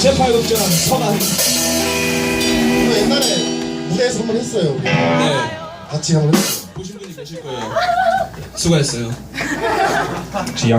제8국전 서만 이거 옛날에 무대에서 한번 했어요. 우리. 네. 같이 한번 했어요. 보신 분이 계실 거예요. 수고했어요. 지약